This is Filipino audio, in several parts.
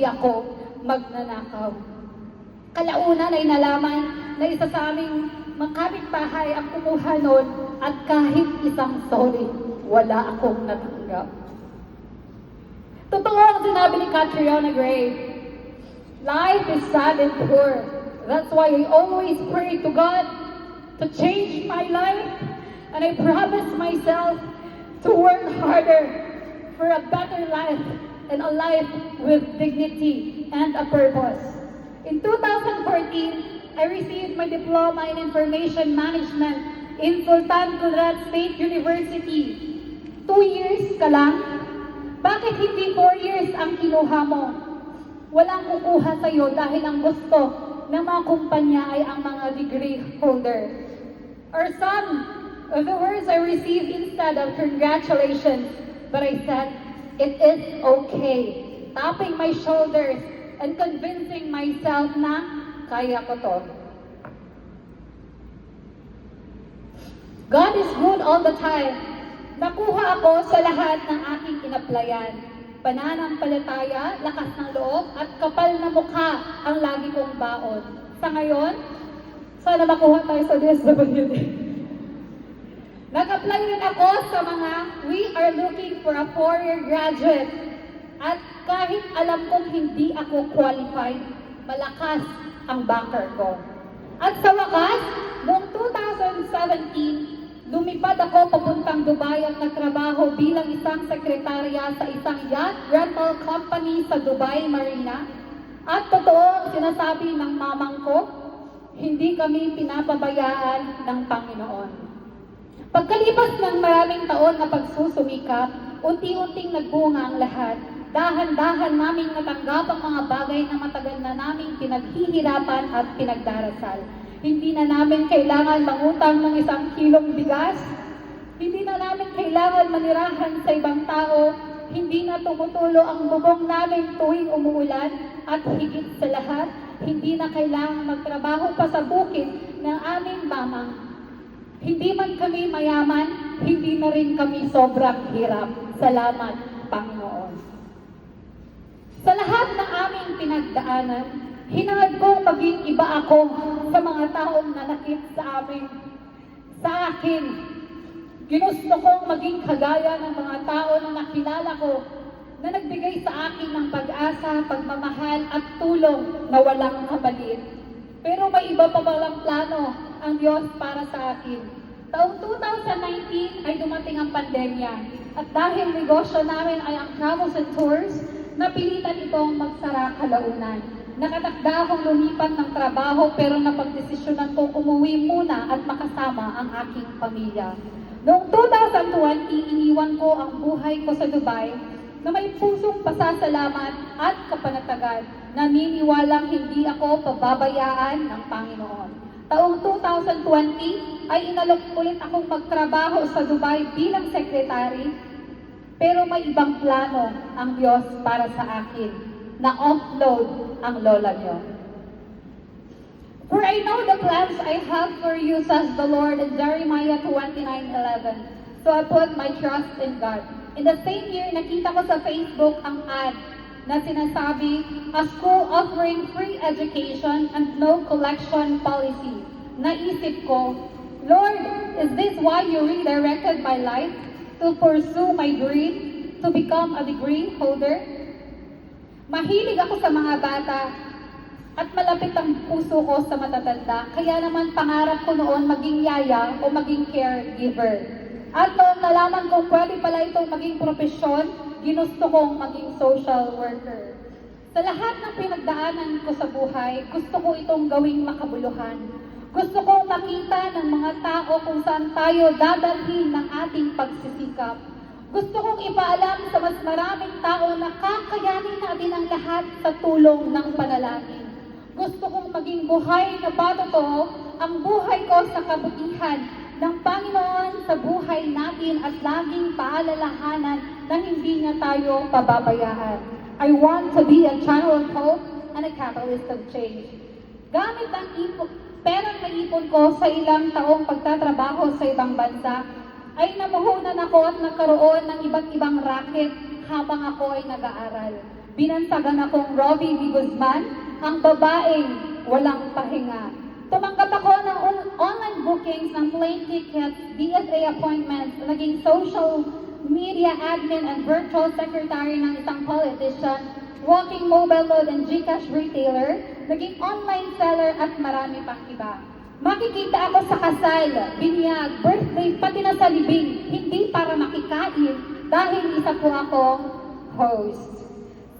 hindi ako magnanakaw. Kalaunan ay nalaman na isa sa aming mga kapitbahay ang kumuha nun at kahit isang sorry, wala akong natanggap. Totoo ang sinabi ni Catriona Gray. Life is sad and poor. That's why I always pray to God to change my life. And I promise myself to work harder for a better life and a life with dignity and a purpose. In 2014, I received my diploma in information management in Sultan Kudarat State University. Two years ka lang? Bakit hindi four years ang kinuha mo? Walang kukuha sa'yo dahil ang gusto ng mga kumpanya ay ang mga degree holder. Or some of the words I received instead of congratulations, but I said, it is okay. Tapping my shoulders and convincing myself na kaya ko to. God is good all the time. Nakuha ako sa lahat ng aking inaplayan. Pananampalataya, lakas ng loob, at kapal na mukha ang lagi kong baon. Sa ngayon, sana makuha tayo sa DSWD. Nag-apply rin ako sa mga We Are Looking for a Four-Year Graduate. At kahit alam kong hindi ako qualified, malakas ang banker ko. At sa wakas, noong 2017, lumipad ako papuntang Dubai at nagtrabaho bilang isang sekretarya sa isang yacht rental company sa Dubai Marina. At totoo sinasabi ng mamang ko, hindi kami pinapabayaan ng Panginoon. Pagkalipas ng maraming taon na pagsusumikap, unti-unting nagbunga ang lahat. Dahan-dahan naming natanggap ang mga bagay na matagal na naming pinaghihirapan at pinagdarasal. Hindi na namin kailangan mangutang ng isang kilong bigas. Hindi na namin kailangan manirahan sa ibang tao. Hindi na tumutulo ang bubong namin tuwing umuulan. At higit sa lahat, hindi na kailangan magtrabaho pa sa bukid ng aming mamang. Hindi man kami mayaman, hindi na rin kami sobrang hirap. Salamat, Panginoon. Sa lahat ng aming pinagdaanan, hinangad kong maging iba ako sa mga taong nanakit sa amin. Sa akin, ginusto kong maging kagaya ng mga tao na nakilala ko na nagbigay sa akin ng pag-asa, pagmamahal at tulong na walang kapalit. Pero may iba pa balang plano ang Diyos para sa akin. Taong 2019 ay dumating ang pandemya at dahil negosyo namin ay ang travels and tours, napilitan itong magsara kalaunan. Nakatakda akong lumipat ng trabaho pero napagdesisyonan kong umuwi muna at makasama ang aking pamilya. Noong 2020, iniwan ko ang buhay ko sa Dubai na may pusong pasasalamat at kapanatagan. Naniniwalang hindi ako pababayaan ng Panginoon. Taong 2020 ay inalok ulit akong magtrabaho sa Dubai bilang sekretary pero may ibang plano ang Diyos para sa akin na offload ang lola niyo. For I know the plans I have for you, says the Lord in Jeremiah 29:11. So I put my trust in God. In the same year, nakita ko sa Facebook ang ad na sinasabi, a school offering free education and no collection policy. Naisip ko, Lord, is this why you redirected my life to pursue my dream to become a degree holder? Mahilig ako sa mga bata at malapit ang puso ko sa matatanda. Kaya naman pangarap ko noon maging yaya o maging caregiver. At noong nalaman kong pwede pala itong maging profesyon, ginusto kong maging social worker. Sa lahat ng pinagdaanan ko sa buhay, gusto ko itong gawing makabuluhan. Gusto kong makita ng mga tao kung saan tayo dadalhin ng ating pagsisikap. Gusto kong ipaalam sa mas maraming tao na kakayanin natin ang lahat sa tulong ng panalangin. Gusto kong maging buhay na patotoo ang buhay ko sa kabutihan ng Panginoon sa buhay natin at laging paalalahanan na hindi niya tayo pababayaan. I want to be a channel of hope and a catalyst of change. Gamit ang ipon, perang naipon ko sa ilang taong pagtatrabaho sa ibang bansa, ay namuhunan ako at nagkaroon ng iba't ibang racket habang ako ay nag-aaral. Binansagan akong Robbie V. Guzman, ang babaeng walang pahinga. Tumanggap ako ng on- online bookings ng plane tickets, DSA appointments, naging social media admin and virtual secretary ng isang politician, walking mobile load and Gcash retailer, naging online seller at marami pang iba. Makikita ako sa kasal, binyag, birthday, pati na sa libing, hindi para makikain dahil isa po akong host.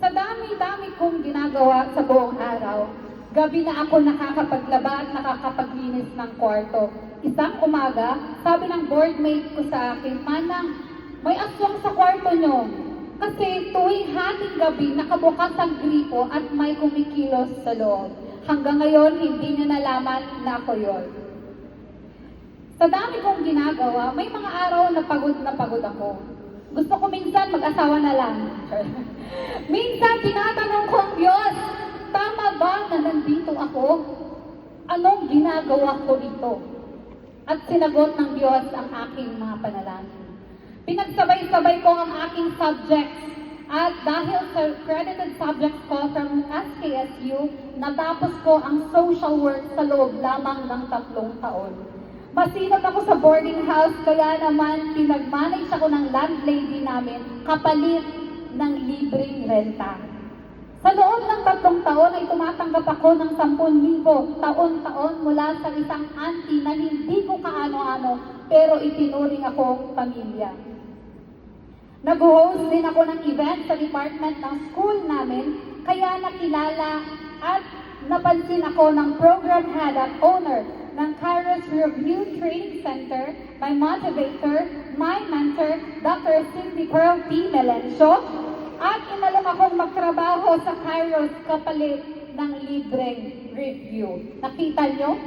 Sa dami-dami kong ginagawa sa buong araw, gabi na ako nakakapaglaba at nakakapaglinis ng kwarto. Isang umaga, sabi ng boardmate ko sa akin, Manang, may aswang sa kwarto nyo. Kasi tuwing hating gabi, nakabukas ang gripo at may kumikilos sa loob. Hanggang ngayon, hindi niya nalaman na ako yun. Sa dami kong ginagawa, may mga araw na pagod na pagod ako. Gusto ko minsan mag-asawa na lang. minsan tinatanong ko ang Diyos, tama ba na nandito ako? Anong ginagawa ko dito? At sinagot ng Diyos ang aking mga panalangin. Pinagsabay-sabay ko ang aking subjects at dahil sa credited subjects ko from SKSU, natapos ko ang social work sa loob lamang ng tatlong taon. Masinag ako sa boarding house, kaya naman pinag-manage ako ng landlady namin kapalit ng libreng renta. Sa loob ng tatlong taon ay tumatanggap ako ng 10,000 taon-taon mula sa isang auntie na hindi ko kaano-ano pero itinuring akong pamilya. Nag-host din ako ng event sa department ng school namin, kaya nakilala at napansin ako ng program head at owner ng Kairos Review Training Center, my motivator, my mentor, Dr. Cindy Pearl P. Melencio, at inalok akong magtrabaho sa Kairos kapalit ng libreng review. Nakita nyo?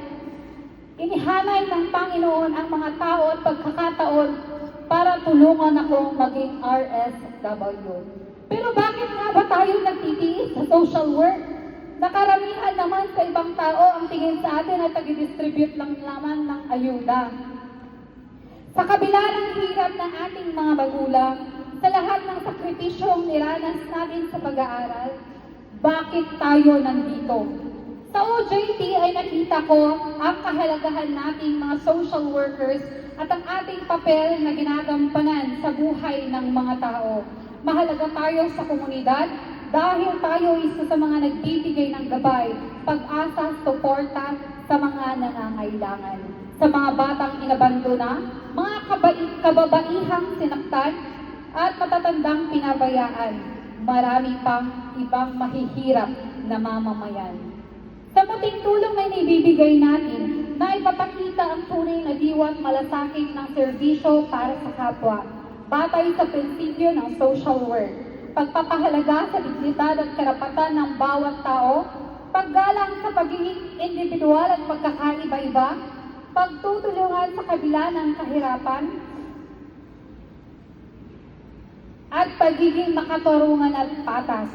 Inihanay ng Panginoon ang mga tao at pagkakataon para tulungan akong maging RSW. Pero bakit nga ba tayo nagtitiis sa social work? Nakaramihan naman sa ibang tao ang tingin sa atin at nag-distribute lang naman ng ayuda. Sa kabila ng hirap ng ating mga magulang, sa lahat ng sakripisyong niranas natin sa pag-aaral, bakit tayo nandito? Sa OJT ay nakita ko ang kahalagahan nating mga social workers at ang ating papel na ginagampanan sa buhay ng mga tao. Mahalaga tayo sa komunidad dahil tayo isa sa mga nagbibigay ng gabay, pag-asa, suporta sa mga nangangailangan. Sa mga batang inabandona, mga kababaihang sinaktan, at matatandang pinabayaan. Marami pang ibang mahihirap na mamamayan. Sa muting tulong na inibibigay natin, na ipapakita ang tunay na diwa't malasakit ng serbisyo para sa kapwa, batay sa prinsipyo ng social work, pagpapahalaga sa dignidad at karapatan ng bawat tao, paggalang sa pagiging individual at pagkakaiba-iba, pagtutulungan sa kabila ng kahirapan, at pagiging makatarungan at patas.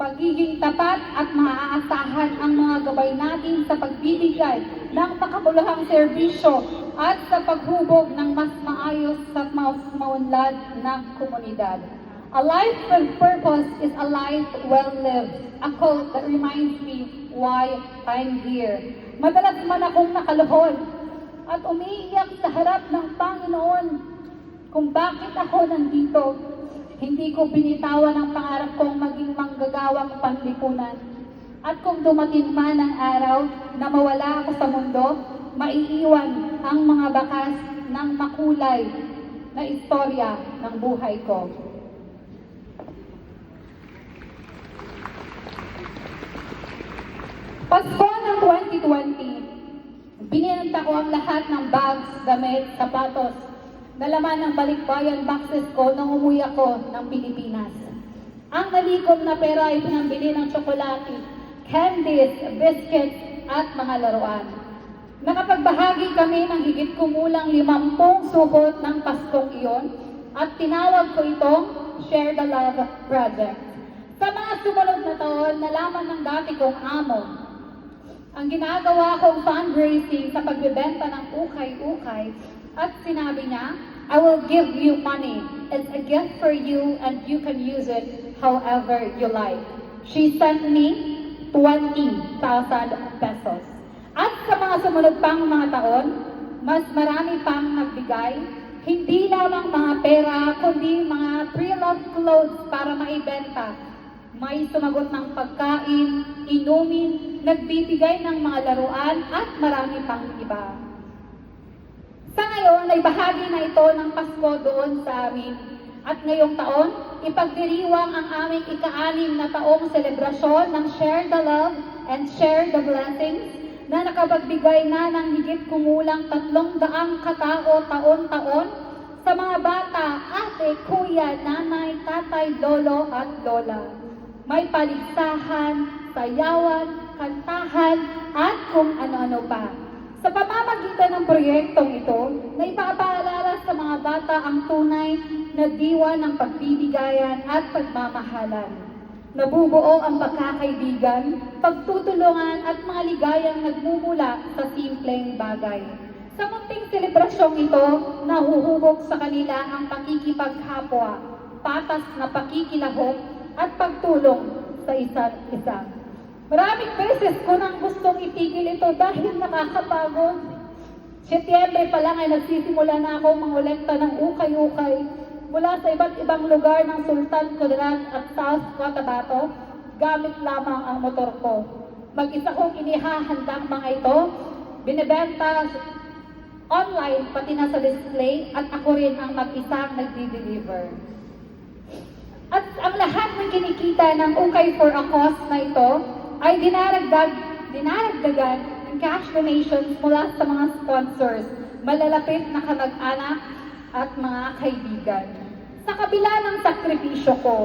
Pagiging tapat at maaasahan ang mga gabay natin sa pagbibigay ng makabuluhang serbisyo at sa paghubog ng mas maayos at maunlad na komunidad. A life with purpose is a life well lived. A quote that reminds me why I'm here. Madalas man akong nakaluhod at umiiyak sa harap ng Panginoon kung bakit ako nandito. Hindi ko binitawan ang pangarap kong maging manggagawang panlipunan. At kung dumating man ang araw na mawala ako sa mundo, maiiwan ang mga bakas ng makulay na istorya ng buhay ko. Pasko ng 2020, Bininta ko ang lahat ng bags, damit, sapatos, na laman ng balikbayan boxes ko nung umuwi ako ng Pilipinas. Ang nalikom na pera ay pinambili ng tsokolate, candies, biscuits, at mga laruan. Nakapagbahagi kami ng higit kumulang limampung supot ng Paskong iyon at tinawag ko itong Share the Love Project. Sa mga sumunod na taon, nalaman ng dati kong amo ang ginagawa kong fundraising sa pagbebenta ng ukay-ukay at sinabi niya, I will give you money. It's a gift for you and you can use it however you like. She sent me 20,000 pesos. At sa mga sumunod pang mga taon, mas marami pang nagbigay, hindi lamang mga pera, kundi mga pre-loved clothes para maibenta. May sumagot ng pagkain, inumin, nagbibigay ng mga laruan at marami pang iba. Sa ngayon, ay bahagi na ito ng Pasko doon sa amin. At ngayong taon, ipagdiriwang ang aming ika-anim na taong selebrasyon ng Share the Love and Share the Blessings na nakapagbigay na ng higit kumulang tatlong daang katao taon-taon sa mga bata, ate, kuya, nanay, tatay, lolo at lola. May paligsahan, sayawan, kantahan, at kung ano-ano pa. Sa pamamagitan ng proyektong ito, na ipapaalala sa mga bata ang tunay na diwa ng pagbibigayan at pagmamahalan. Nabubuo ang pagkakaibigan, pagtutulungan at mga ligayang nagmumula sa simpleng bagay. Sa munting selebrasyong ito, nahuhubog sa kanila ang pakikipaghapwa, patas na pakikilahok at pagtulong sa isa't isa. Maraming beses ko nang gustong itigil ito dahil nakakapagod. Setyembre pa lang ay nagsisimula na ako mangolekta ng ukay-ukay mula sa iba't ibang lugar ng Sultan Kudarat at South Cotabato gamit lamang ang motor ko. Mag-isa kong inihahandang mga ito, binibenta online pati na sa display at ako rin ang mag-isang nagdi-deliver. At ang lahat ng kinikita ng Ukay for a Cause na ito ay dinaragdag, dinaragdagan ng cash donations mula sa mga sponsors, malalapit na kamag-anak at mga kaibigan. Sa kabila ng sakripisyo ko,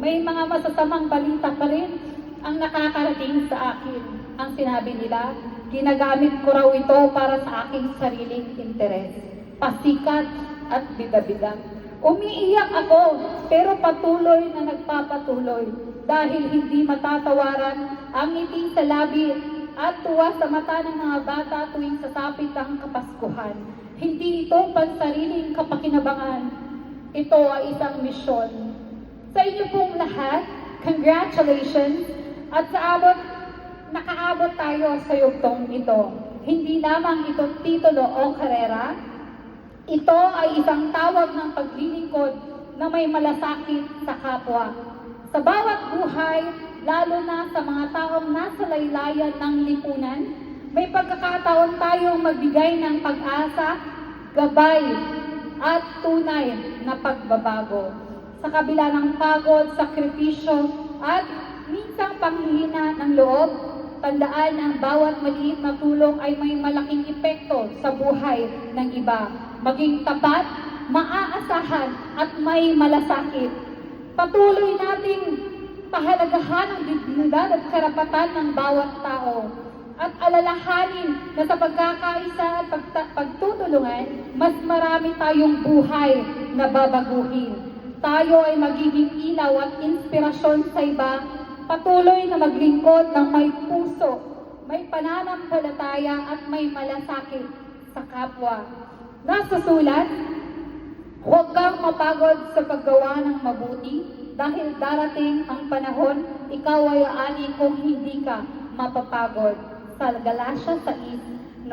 may mga masasamang balita pa rin ang nakakarating sa akin. Ang sinabi nila, ginagamit ko raw ito para sa aking sariling interes. Pasikat at bida-bida. Umiiyak ako, pero patuloy na nagpapatuloy dahil hindi matatawaran ang ngiti sa labi at tuwa sa mata ng mga bata tuwing sasapit ang kapaskuhan. Hindi ito pansariling kapakinabangan. Ito ay isang misyon. Sa inyo pong lahat, congratulations at sa abot, nakaabot tayo sa yugtong ito. Hindi lamang ito titulo o karera, ito ay isang tawag ng paglilingkod na may malasakit sa kapwa. Sa bawat buhay, lalo na sa mga taong nasa laylayan ng lipunan, may pagkakataon tayong magbigay ng pag-asa, gabay, at tunay na pagbabago. Sa kabila ng pagod, sakripisyo, at minsang panghihina ng loob, tandaan ang bawat maliit na tulong ay may malaking epekto sa buhay ng iba. Maging tapat, maaasahan, at may malasakit. Patuloy nating pahalagahan ang dignidad at karapatan ng bawat tao at alalahanin na sa pagkakaisa at pagtutulungan, mas marami tayong buhay na babaguhin. Tayo ay magiging ilaw at inspirasyon sa iba, patuloy na maglingkod ng may puso, may pananampalataya at may malasakit sa kapwa. Nasusulat, huwag kang mapagod sa paggawa ng mabuti dahil darating ang panahon, ikaw ay aani kung hindi ka mapapagod. Sa Galatia 6.9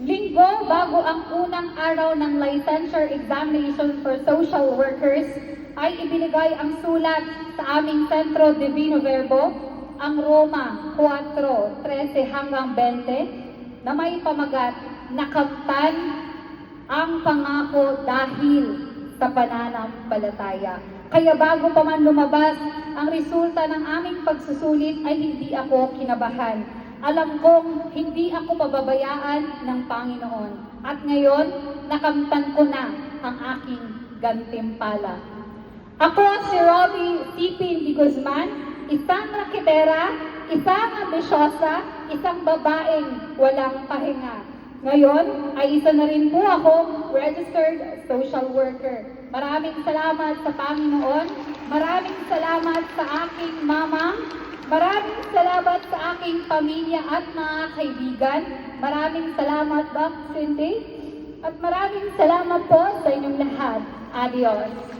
Linggo, bago ang unang araw ng licensure examination for social workers, ay ibinigay ang sulat sa aming Centro Divino Verbo, ang Roma 4.13 hanggang 20, na may pamagat, nakamtan ang pangako dahil sa pananampalataya. Kaya bago pa man lumabas ang resulta ng aming pagsusulit ay hindi ako kinabahan. Alam kong hindi ako pababayaan ng Panginoon. At ngayon, nakamtan ko na ang aking gantimpala. Ako si Robbie Tipin Di Guzman, isang raketera, isang ambisyosa, isang babaeng walang pahinga. Ngayon ay isa na rin po akong registered social worker. Maraming salamat sa Panginoon. Maraming salamat sa aking mama. Maraming salamat sa aking pamilya at mga kaibigan. Maraming salamat, Doc Cindy. At maraming salamat po sa inyong lahat. Adios.